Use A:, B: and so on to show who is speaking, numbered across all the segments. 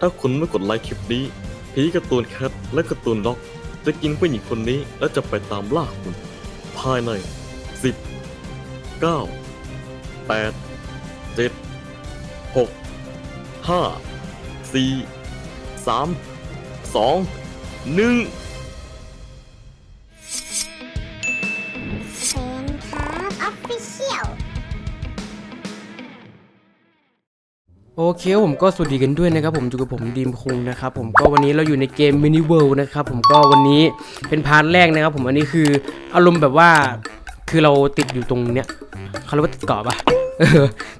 A: ถ้าคุณไม่กดไลค์คลิปนี้ผีการ์ตูนแคทและการ์ตูนล็อก จะกินผู้หญิงคนนี้และจะไปตามล่าคุณ ภายใน 10 9 8 7 6 5 4 3 2 1
B: โอเคผมก็สวัสดีกันด้วยนะครับผมอยู่กับผมดีมคุงนะครับผมก็วันนี้เราอยู่ในเกม Mini World นะครับผมก็วันนี้เป็นพาร์ทแรกนะครับผมอันนี้คืออารมณ์แบบว่าคือเราติดอยู่ตรงเนี้ยเขาเรียกว่าติดเกาะปะ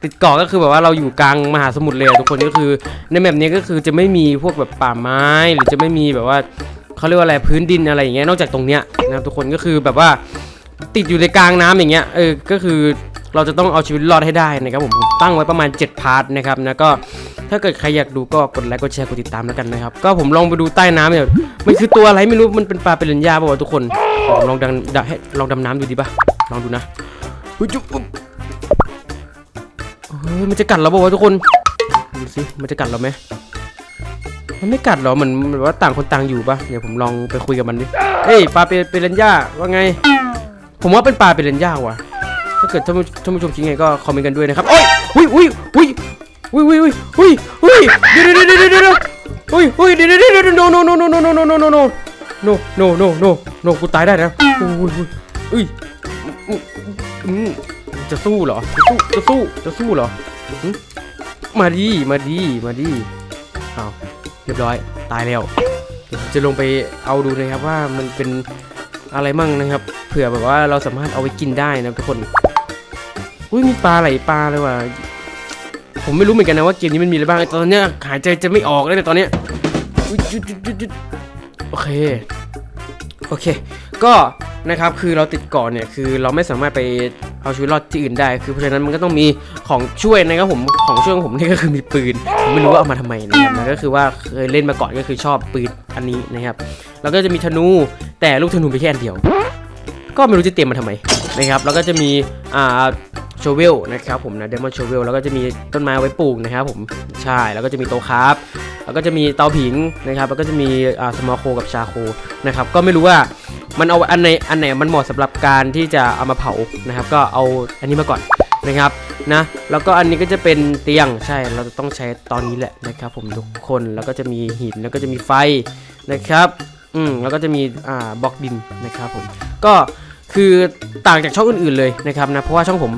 B: ติดเกาะก็คือแบบว่าเราอยู่กลางมหาสมุทรเลยทุกคนก็คือในแมปนี้ก็คือจะไม่มีพวกแบบป่าไม้ หรือจะไม่มีแบบว่าเขาเรียกว่าอะไรพื้นดินอะไรอย่างเงี้ยนอกจากตรงเนี้ยนะครับทุกคนก็คือแบบว่าติดอยู่ในกลางน้ำอย่างเงี้ยเออก็คือ เราจะต้องเอาชีวิตรอดให้ได้นะครับผมผมตั้งไว้ประมาณ 7 พาร์ทนะครับนะก็ถ้าเกิดใครอยากดูก็กดไลค์กดแชร์กดติดตามแล้วกันนะครับ ก็ผมลองไปดูใต้น้ำเนี่ยมันคือตัวอะไรไม่รู้มันเป็นปลาเป็นเลนยาป่าวทุกคนผมลองดังดให้ลองดำน้ำดูดีป่ะลองดูนะเฮ้ยจุ๊บเฮ้ยมันจะกัดเราป่าวทุกคนดูสิมันจะกัดเราไหมมันไม่กัดหรอเหมือนเหมือนว่าต่างคนต่างอยู่ป่ะเดี๋ยวผมลองไปคุยกับมันดิเฮ้ยปลาเป็นเป็นเลนยาว่าไง ผมว่าเป็นปลาเป็นเลนยาว่ะ ถ้าเกิดท่านผู้ท่านผู้ชมคิดไงก็คอมเมนต์กันด้วยนะครับโอ้ยอุ้ยอุ้ยอุ้ยอุ้ยอุ้ยอุ้ยอุ้ยเดี๋ยวเดี๋ยวเดี๋ยวเดี๋ยวเดี๋ยวอุ้ยอุ้ยเดี๋ยวเดี๋ยวเดี๋ยวเดี๋ยว no no no no no no no no no no no no no no no กูตายได้นะอุ้ยอุ้ยอุ้ยจะสู้เหรอจะสู้จะสู้จะสู้เหรอมาดีมาดีมาดีเอาเรียบร้อยตายแล้วจะลงไปเอาดูนะครับว่ามันเป็นอะไรมั่งนะครับ เผื่อแบบว่าเราสามารถเอาไปกินได้นะทุกคน อุ้ยมีปลาไหลปลาเลยว่ะผมไม่รู้เหมือนกันนะว่าเกมนี้มันมีอะไรบ้างตอนเนี้ยหายใจจะไม่ออกเลยแต่ตอนเนี้ยอุ๊ยจุดจุดจุดโอเคโอเค ก็นะครับคือเราติดก่อนเนี่ยคือเราไม่สามารถไปเอาชีวิตรอดที่อื่นได้ คือเพราะฉะนั้นมันก็ต้องมีของช่วยนะครับผมของช่วยของผมนี่ก็คือมีปืนผมไม่รู้ว่าเอามาทำไมนะครับนก็คือว่าเคยเล่นมาก่อนก็คือชอบปืนอันนี้นะครับแล้วก็จะมีธนูแต่ลูกธนูมีแค่อันเดียว ก็ไม่รู้จะเตรียมมาทำไมนะครับแล้วก็จะมีอ่า โชเวลนะครับผมนะเดมอนโชเวลแล้วก็จะมีต้นไม้ไว้ปลูกนะครับผมใช่แล้วก็จะมีโตะครับแล้วก็จะมีเตาผิงนะครับ แล้วก็จะมีอ่าสมอโคกับชาโคนะครับก็ไม่รู้ว่ามันเอาอันไหนอันไหนมันเหมาะสำหรับการที่จะเอามาเผานะครับ ก็เอาอันนี้มาก่อนนะครับนะแล้วก็อันนี้ก็จะเป็นเตียงใช่เราจะต้องใช้ตอนนี้แหละนะครับ ผมทุกคนแล้วก็จะมีหินแล้วก็จะมีไฟนะครับอืมแล้วก็จะมีอ่าบล็อกดินนะครับผมก็คือต่างจากช่องอื่นๆเลยนะครับนะเพราะว่าช่องผม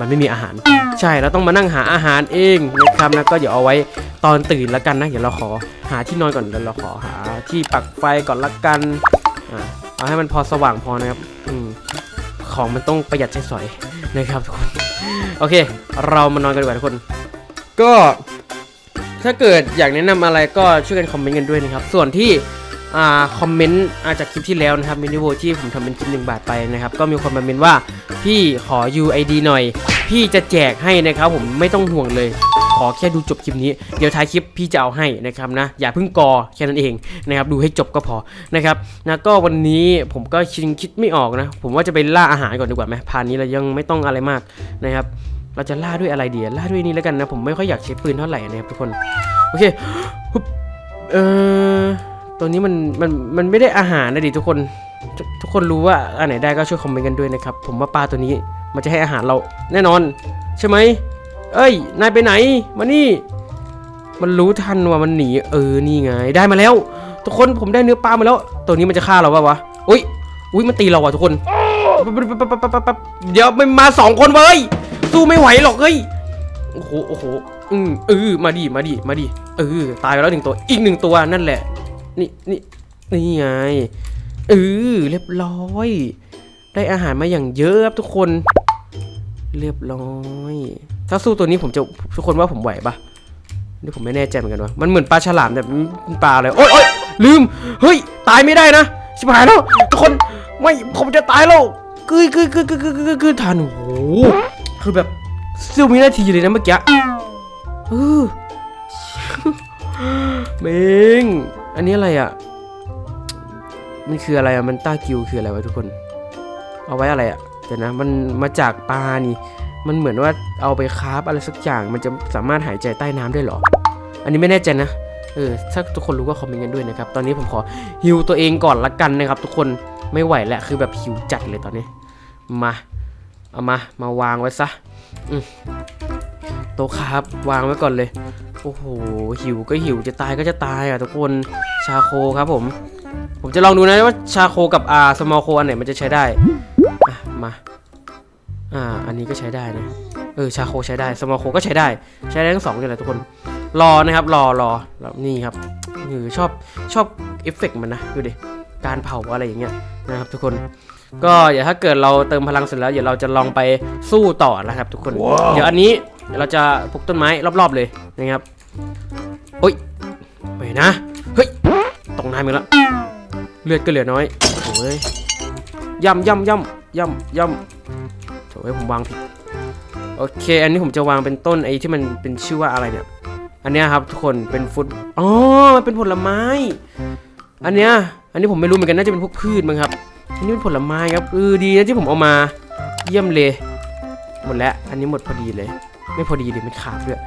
B: มันไม่มีอาหาร ใช่เราต้องมานั่งหาอาหารเองนะครับนะก็เดี๋ยวเอาไว้ตอนตื่นแล้วกันนะเดี๋ยวเราขอหาที่นอนก่อนเดี๋ยวเราขอหาที่ปักไฟก่อนละกันอ่าเอาให้มันพอสว่างพอนะครับอืมของมันต้องประหยัดใช้สอยนะครับทุกคนโอเค เรามานอนกันดีกว่าทุกคน ก็ถ้าเกิดอยากแนะนำอะไรก็ช่วยกันคอมเมนต์กันด้วยนะครับ ส่วนที่ อ่าคอมเมนต์อาจากคลิปที่แล้วนะครับมินิโวที่ผมทำเป็นคลิปหนึ่งบาทไปนะครับ ก็มีคนมาเมนว่าพี่ขอ UID หน่อย พี่จะแจกให้นะครับผมไม่ต้องห่วงเลย ขอแค่ดูจบคลิปนี้ เดี๋ยวท้ายคลิปพี่จะเอาให้นะครับนะ อย่าเพิ่งกอแค่นั้นเองนะครับดูให้จบก็พอนะครับนะก็วันนี้ผมก็คิดคิดไม่ออกนะ ผมว่าจะไปล่าอาหารก่อนดีกว่าไหมพานนี้เรายังไม่ต้องอะไรมากนะครับ เราจะล่าด้วยอะไรดีอะล่าด้วยนี่แล้วกันนะผมไม่ค่อยอยากใช้ปืนเท่าไหร่นะครับทุกคนโอเคฮึบเออ ตัวนี้มันมันมันไม่ได้อาหารนะดิทุกคนทุกทุกคนรู้ว่าอันไหนได้ก็ช่วยคอมเมนต์กันด้วยนะครับ ผมว่าปลาตัวนี้มันจะให้อาหารเราแน่นอน ใช่ไหมเอ้ย นายไปไหน มานี่ มันรู้ทันว่ามันหนี เออ นี่ไง ได้มาแล้ว ทุกคนผมได้เนื้อปลามาแล้ว ตัวนี้มันจะฆ่าเราปะวะ อุ้ย อุ้ย มันตีเราว่ะทุกคน เดี๋ยวมันมาสองคนเว้ย สู้ไม่ไหวหรอกเฮ้ย โอ้โห โอ้โห อืมเออมาดิ มาดิ มาดิ เออ ตายไปแล้วหนึ่งตัว อีกหนึ่งตัวนั่นแหละ นี่นี่นี่ไงเออเรียบร้อย ได้อาหารมาอย่างเยอะครับทุกคน เรียบร้อย ถ้าสู้ตัวนี้ผมจะทุกคนว่าผมไหวปะนี่ผมไม่แน่ใจเหมือนกันว่ามันเหมือนปลาฉลามแต่มันปลาอะไรโอ๊ยโอ๊ยลืมเฮ้ยตายไม่ได้นะชิบหายแล้วทุกคนไม่ผมจะตายแล้วกึยกึยกึยกึยกึยกึยกึยทันโอ้โหคือแบบเสี้ยววินาทีเลยนะเมื่อกี้เออเมง อันนี้อะไรอะ มันคืออะไรอะ มันต้ากิวคืออะไรวะทุกคน เอาไว้อะไรอะเดี๋ยวนะ มันมาจากปลานี่ มันเหมือนว่าเอาไปคาฟอะไรสักอย่าง มันจะสามารถหายใจใต้น้ำได้เหรอ อันนี้ไม่แน่ใจนะ เออ ถ้าทุกคนรู้ก็คอมเมนต์กันด้วยนะครับ ตอนนี้ผมขอฮิวตัวเองก่อนละกันนะครับ ทุกคน ไม่ไหวแล้ว คือแบบหิวจัดเลยตอนนี้ มา เอามา มาวางไว้ซะ อืมโตครับ วางไว้ก่อนเลย โอ้โหหิวก็หิวจะตายก็จะตายอะทุกคนชาโคครับผม ผมจะลองดูนะว่าชาโคกับอาสมอลโคอันไหนมันจะใช้ได้อะมาอ่าอันนี้ก็ใช้ได้นะเออชาโคใช้ได้สมอลโคก็ใช้ได้ใช้ได้ทั้งสองเลยแหละทุกคนรอนะครับรอรอแล้วนี่ครับเออชอบชอบเอฟเฟกต์มันนะดูดิการเผาอะไรอย่างเงี้ยนะครับทุกคนก็เดี๋ยวถ้าเกิดเราเติมพลังเสร็จแล้วเดี๋ยวเราจะลองไปสู้ต่อนะครับทุกคนเดี๋ยวอันนี้ เดี๋ยวเราจะปลูกต้นไม้รอบๆเลยนะครับโอ้ยไปนะเฮ้ยตรงน้ำอีกแล้วเลือดก็เหลือน้อยโอ้ยย่ำย่ำย่ำย่ำย่ำโถ่เอ้ยผมวางผิดโอเค อันนี้ผมจะวางเป็นต้นไอ้ที่มันเป็นชื่อว่าอะไรเนี่ย อันเนี้ยครับทุกคนเป็นฟุตอ๋อมันเป็นผลไม้ อันเนี้ยอันนี้ผมไม่รู้เหมือนกันน่าจะเป็นพวกพืชมั้งครับอันนี้เป็นผลไม้ครับเออดีนะที่ผมเอามาเยี่ยมเลย หมดแล้วอันนี้หมดพอดีเลย ไม่พอดีเลยวมันขาดด้วย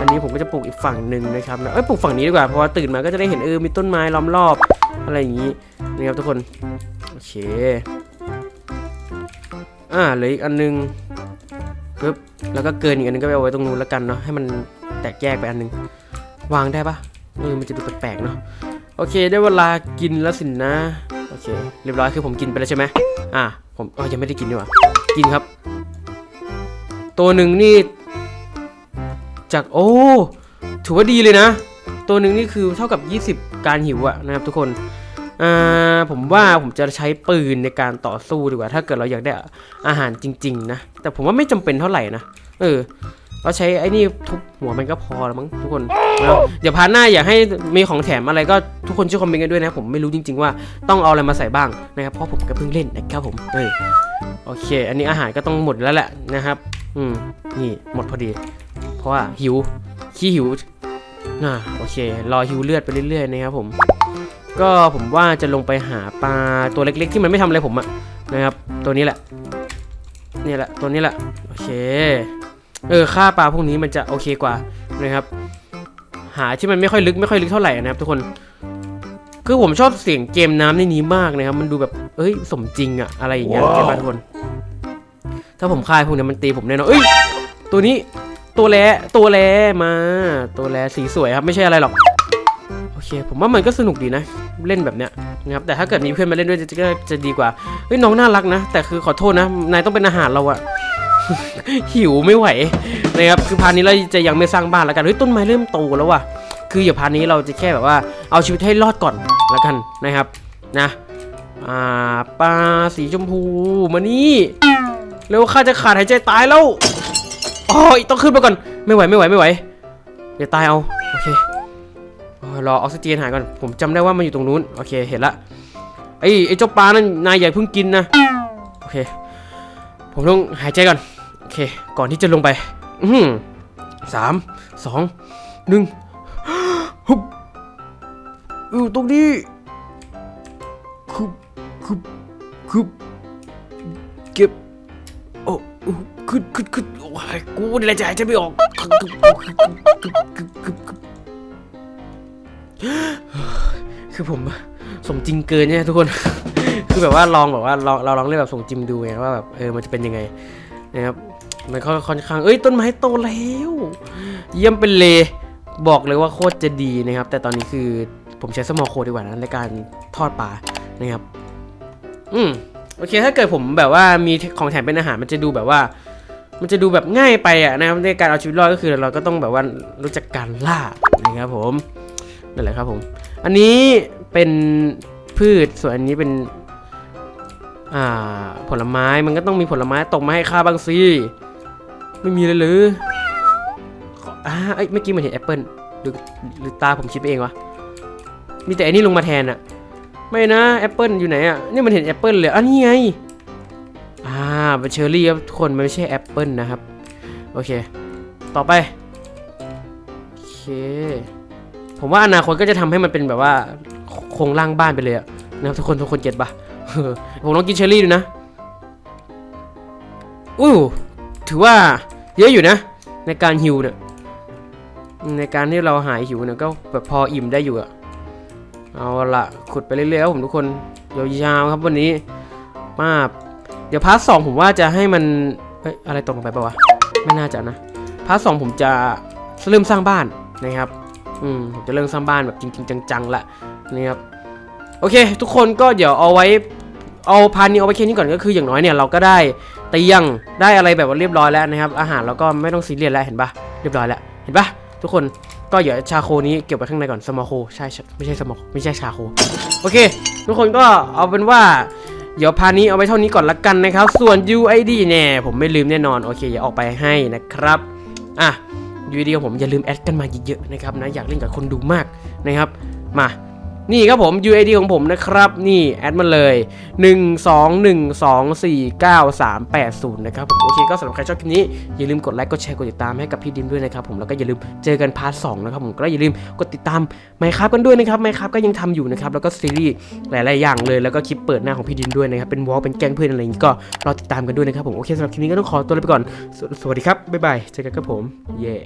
B: อันนี้ผมก็จะปลูกอีกฝั่งหนึ่งนะครับนะเอ้ยปลูกฝั่งนี้ดีกว่าเพราะว่าตื่นมาก็จะได้เห็นเออมีต้นไม้ล้อมรอบอะไรอย่างนี้นะครับทุกคนโอเคอ่าเหลืออีกอันหนึงปึ๊บแล้วก็เกินอีกอันหนึงก็ไปเอาไว้ตรงนู้นแล้วกันเนาะให้มันแตกแยกไปอันหนึงวางได้ปะเออมันจะดูแปลกๆเนาะโอเค ได้เวลากินแล้วสินนะโอเค เรียบร้อยคือผมกินไปแล้วใช่ไหมอ่าผมอ๋อยังไม่ได้กินดีกว่ากินครับ ตัวหนึ่งนี่ จากโอ้ ถือว่าดีเลยนะ ตัวหนึ่งนี่คือเท่ากับ 20 การหิวอะนะครับทุกคนอ่าผมว่าผมจะใช้ปืนในการต่อสู้ดีกว่า ถ้าเกิดเราอยากได้อาหารจริง ๆ นะ แต่ผมว่าไม่จำเป็นเท่าไหร่นะ เออ เราใช้ไอ้นี่ทุบหัวมันก็พอแล้วมั้งทุกคน เดี๋ยวพาร์ทหน้าอยากให้มีของแถมอะไรก็ทุกคนช่วยคอมเมนต์กันด้วยนะ ผมไม่รู้จริง ๆ ว่าต้องเอาอะไรมาใส่บ้างนะครับ เพราะผมก็เพิ่งเล่นนะครับผม เออ โอเค อันนี้อาหารก็ต้องหมดแล้วแหละนะครับ อืม นี่หมดพอดี เพราะว่าหิวขี้หิวอ่าโอเค รอหิวเลือดไปเรื่อยๆนะครับผม ก็ผมว่าจะลงไปหาปลาตัวเล็กๆ ที่มันไม่ทำอะไรผมอะนะครับ ตัวนี้แหละนี่แหละตัวนี้แหละโอเคเออค่าปลาพวกนี้มันจะโอเคกว่านะครับ หาที่มันไม่ค่อยลึกไม่ค่อยลึกเท่าไหร่นะครับ ทุกคน คือผมชอบเสียงเกมน้ำในนี้มากนะครับ มันดูแบบเอ้ยสมจริงอะอะไรอย่างเงี้ยใช่ป่ะทุกคน ถ้าผมฆ่าพวกนี้มันตีผมแน่นอนเอ้ยตัวนี้ ตัวแลตัวแลมา ตัวแลสีสวยครับไม่ใช่อะไรหรอกโอเค ผมว่ามันก็สนุกดีนะ เล่นแบบเนี้ยนะครับแต่ถ้าเกิดมีเพื่อนมาเล่นด้วยจะก็จะดีกว่าเฮ้ยน้องน่ารักนะ แต่คือขอโทษนะนายต้องเป็นอาหารเราอะหิวไม่ไหวนะครับคือพาร์ทนี้เราจะยังไม่สร้างบ้านแล้วกันเฮ้ยต้นไม้เริ่มโตแล้วว่ะคืออย่าพาร์ทนี้เราจะแค่แบบว่าเอาชีวิตให้รอดก่อนแล้วกันนะครับนะอ่าปลาสีชมพูมานี่เร็วข้าจะขาดหายใจตายแล้ว โอ้ยต้องขึ้นไปก่อน ไม่ไหวไม่ไหวไม่ไหว เดี๋ยวตายเอา โอเครอออกซิเจนหายก่อน ผมจำได้ว่ามันอยู่ตรงนู้น โอเคเห็นละ ไอ้ไอ้เจ้าปลานั่นนายใหญ่าเพิ่งกินนะ โอเค ผมต้องหายใจก่อน โอเค ก่อนที่จะลงไป อือหือสาม สอง หนึ่งฮึบอยู่ตรงนี้คือคือคือเก็บ โอ้ ขึ้นขึ้นขึ้นโอ้ยกูนี่แหละจะหายใจไม่ออกคือผมสมจริงเกินเนี่ยทุกคน คือแบบว่าลองแบบว่าลองเราลองเล่นแบบสมจริงดูไงว่าแบบเออมันจะเป็นยังไงนะครับมันก็ค่อนข้างเอ้ยต้นไม้โตแล้ว เยี่ยมเป็นเลยบอกเลยว่าโคตรจะดีนะครับ แต่ตอนนี้คือผมใช้สมอโคดดีกว่านะในการทอดปลานะครับ อืมโอเคถ้าเกิดผมแบบว่ามีของแถมเป็นอาหารมันจะดูแบบว่า มันจะดูแบบง่ายไปอะนะครับในการเอาชีวิตรอดก็คือเราก็ต้องแบบว่ารู้จักการล่านะครับผมนั่นแหละครับผม อันนี้เป็นพืชส่วนอันนี้เป็นอ่าผลไม้มันก็ต้องมีผลไม้ตกมาให้ข้าบ้างสิไม่มีเลยหรืออ่าเอ้ยเมื่อกี้มันเห็นแอปเปิลหรือหรือตาผมคิดไปเองวะมีแต่อันนี้ลงมาแทนอะไม่นะแอปเปิลอยู่ไหนอะนี่มันเห็นแอปเปิลเลยอันนี้ไง เป็นเชอร์รี่ครับทุกคนมันไม่ใช่แอปเปิลนะครับ โอเค ต่อไป โอเค ผมว่าอนาคตก็จะทำให้มันเป็นแบบว่าโครงร่างบ้านไปเลยอะนะครับทุกคนทุกคนเก็ตปะผมลองกินเชอร์รี่ดูนะอู้ถือว่าเยอะอยู่นะ ในการฮิวเนี่ยในการที่เราหายหิวเนี่ยก็แบบพออิ่มได้อยู่อะเอาละขุดไปเรื่อยๆครับผมทุกคนยาวๆครับวันนี้มา ดี๋ยวพาร์ทสองผมว่าจะให้มันเฮ้ยอะไรตกลงไปปะวะไม่น่าจะนะพาร์ทสองผมจะเริ่มสร้างบ้านนะครับอืมผมจะเริ่มสร้างบ้านแบบจริง ๆ จังๆละนี่ครับโอเค ทุกคนก็เดี๋ยวเอาไว้เอาพาร์ทนี้เอาไว้แค่นี้ก่อนก็คืออย่างน้อยเนี่ยเราก็ได้เตียงได้อะไรแบบว่าเรียบร้อยแล้วนะครับ อาหารเราก็ไม่ต้องซีเรียสแล้วเห็นปะเรียบร้อยแล้วเห็นปะทุกคนก็เดี๋ยวชาโคนี้เก็บไว้ข้างในก่อนสมอโคใช่ไม่ใช่สมอไม่ใช่ชาโคโอเค ทุกคนก็เอาเป็นว่า เดี๋ยวพานี้เอาไว้เท่านี้ก่อนละกันนะครับ ส่วน UID เนี่ยผมไม่ลืมแน่นอนโอเคอย่าออกไปให้นะครับอะ UID ของผมอย่าลืมแอดกันมาเยอะๆนะครับนะอยากเล่นกับคนดูมากนะครับมา นี่ครับผม UID ของผมนะครับ นี่แอดมาเลย 1 2 1 2 4 9 3 8 0 นะครับผมโอเคก็สำหรับใครชอบคลิปนี้ อย่าลืมกดไลค์กดแชร์กดติดตามให้กับพี่ดิมด้วยนะครับผมแล้วก็อย่าลืมเจอกันพาร์ทสองนะครับผมก็อย่าลืมกดติดตามไมค์ครับกันด้วยนะครับไมค์ครับก็ยังทำอยู่นะครับแล้วก็ซีรีส์หลาย ๆ อย่างเลยแล้วก็คลิปเปิดหน้าของพี่ดิมด้วยนะครับเป็นวอลเป็นแก๊งเพื่อนอะไรอย่างนี้ก็รอติดตามกันด้วยนะครับผมโอเคสำหรับคลิปนี้ก็ต้องขอตัวลาไปก่อนสสวัสดีครับบ๊ายบายเจอกันครับผมเย่